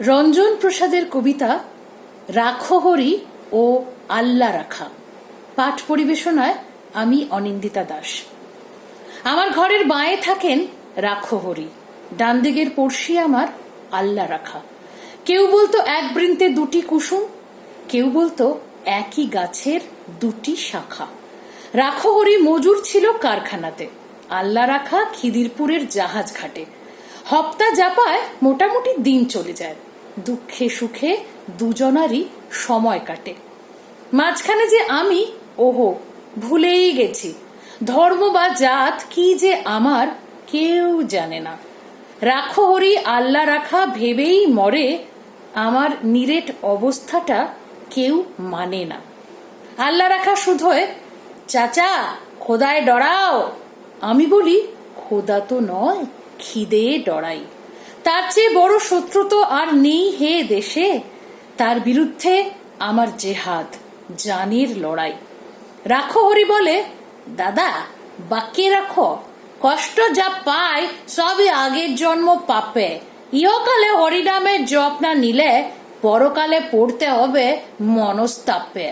রঞ্জন প্রসাদের কবিতা রাখহরি ও আল্লা রাখা। পাঠ পরিবেশনায় আমি অনিন্দিতা দাস। আমার ঘরের বাঁয়ে থাকেন রাখহরি ডান দিকের পড়শি আমার আল্লা রাখা। কেউ বলতো এক বৃন্তে দুটি কুসুম, কেউ বলতো একই গাছের দুটি শাখা। রাখহরি মজুর ছিল কারখানাতে, আল্লা রাখা খিদিরপুরের জাহাজ ঘাটে। হপ্তা জাপায় মোটামুটি দিন চলে যায়। দুঃখে সুখে দুজনারই সময় কাটে। মাঝখানে যে আমি, ওহো, ভুলেই গেছি। ধর্ম বা জাত কি যে আমার, কেউ জানে না। রাখো হরি আল্লাহ রাখা, ভেবেই মরে, আমার নিরেট অবস্থাটা কেউ মানে না। আল্লাহ রাখা শুধোয় চাচা, খোদায় ডরাও। আমি বলি, খোদা তো নয়, খিদে ডরাই। তার চেয়ে বড় শত্রু তো আর নেই হে দেশে। তার বিরুদ্ধে আমার জেহাদ, জানের লড়াই। রাখো হরি বলে, দাদা, বাক্যে রাখো। কষ্ট যা পায়, সবই আগের জন্ম পাপে। ইহকালে হরিনামের জপ না নিলে, পরকালে পড়তে হবে মনস্তাপে।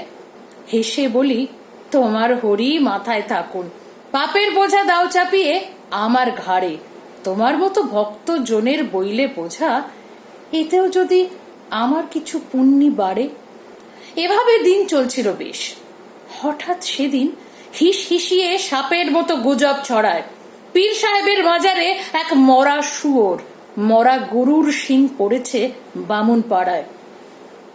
হেসে বলি, তোমার হরি মাথায় থাকুন। পাপের বোঝা দাও চাপিয়ে আমার ঘাড়ে। তোমার মতো ভক্ত জনের বইলে বোঝা, এতেও যদি আমার কিছু পুণ্যি বাড়ে? এভাবে দিন চলছিল বেশ। হঠাৎ সেদিন হিস হিসিয়ে সাপের মতো গুজব ছড়ায়। পীর সাহেবের বাজারে এক মরা শুয়োর, মরা গরুর শিং পড়েছে বামুন পাড়ায়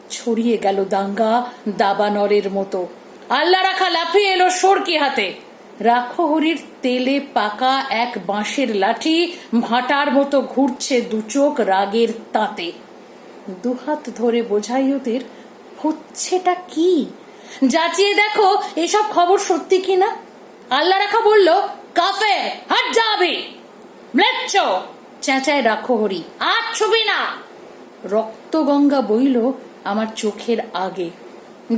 ছড়িয়ে গেল দাঙ্গা দাবানরের মতো। আল্লাহ রাখা লাফিয়ে এলো সরকি হাতে। রাখো হরির তেলে পাকা এক বাঁশের লাঠি ভাটার মতো ঘুরছে দুচোখ রাগের তাতে। দুহাত ধরে বোঝাই ওদের, হচ্ছেটা কি? যাচিয়ে দেখো, এসব খবর সত্যি কি না? আল্লাহ রাখা বলল, কাফে, হাট যাবে। ম্লেচ্ছ, চেঁচায় রাখো হরি আর ছবি না। রক্তগঙ্গা বইল আমার চোখের আগে।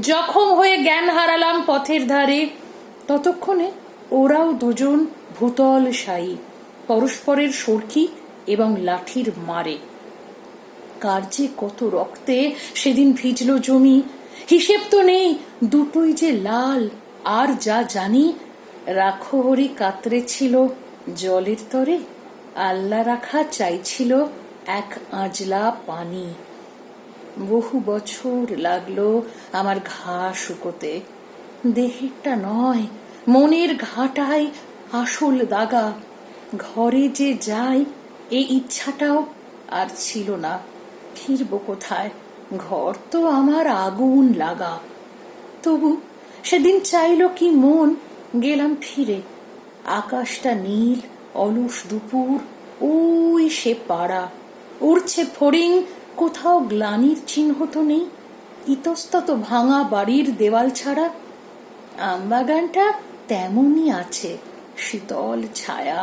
জখম হয়ে জ্ঞান হারালাম পথের ধারে। ততক্ষণে ওরাও দুজন ভূতল সাই পরস্পরের সরকি এবং লাঠির মারে। কার যে কত রক্তে সেদিন ভিজল জমি, হিসেব তো নেই দুটোই যে লাল, আর যা জানি রাখো হরি কাতরে ছিল জলের তরে আল্লাহ রাখা চাইছিল এক আজলা পানি। বহু বছর লাগল আমার ঘা শুকোতে, দেহেরটা নয় মনের ঘাটায় আসল দাগা। ঘরে যে যাই এই ইচ্ছাটাও আর ছিল না। ফিরবো কোথায়? ঘর তো আমার আগুন লাগা। তবু সেদিন চাইল কি মন? গেলাম ফিরে। আকাশটা নীল, অলস দুপুর, ওই সে পাড়া। উড়ছে ফড়িং, কোথাও গ্লানির চিহ্ন তো নেই। ইতস্তত ভাঙা বাড়ির দেওয়াল ছাড়া। আমবাগানটা তেমনই আছে, শীতল ছায়া।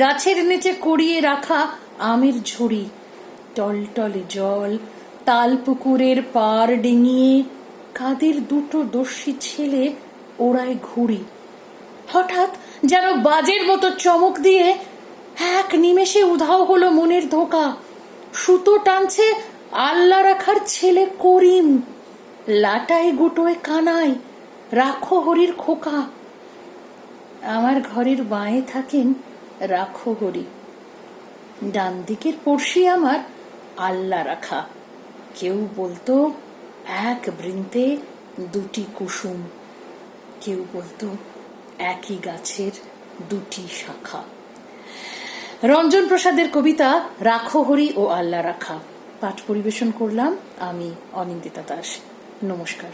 গাছের নিচে কড়িয়ে রাখা আমের ঝুড়ি, টলটলে জল তাল পুকুরের পার ডিঙিয়ে কাদের দুটো দস্যি ছেলে ওড়ায় ঘুড়ি। হঠাৎ যেন বাজের মতো চমক দিয়ে এক নিমেষে উধাও হলো মনের ধোকা। সুতো টানছে আল্লাহ রাখার ছেলে করিম। লাটায় গুটোয় কানায় রাখো হরির খোকা। আমার ঘরের বাঁয়ে থাকেন রাখো হরি। ডান দিকের পড়শি আমার আল্লা রাখা। কেউ বলতো, এক বৃন্তে দুটি কুসুম। কেউ বলতো, একই গাছের দুটি শাখা। রঞ্জন প্রসাদের কবিতা রাখো হরি ও আল্লাহ রাখা। পাঠ পরিবেশন করলাম আমি অনিন্দিতা দাস। নমস্কার।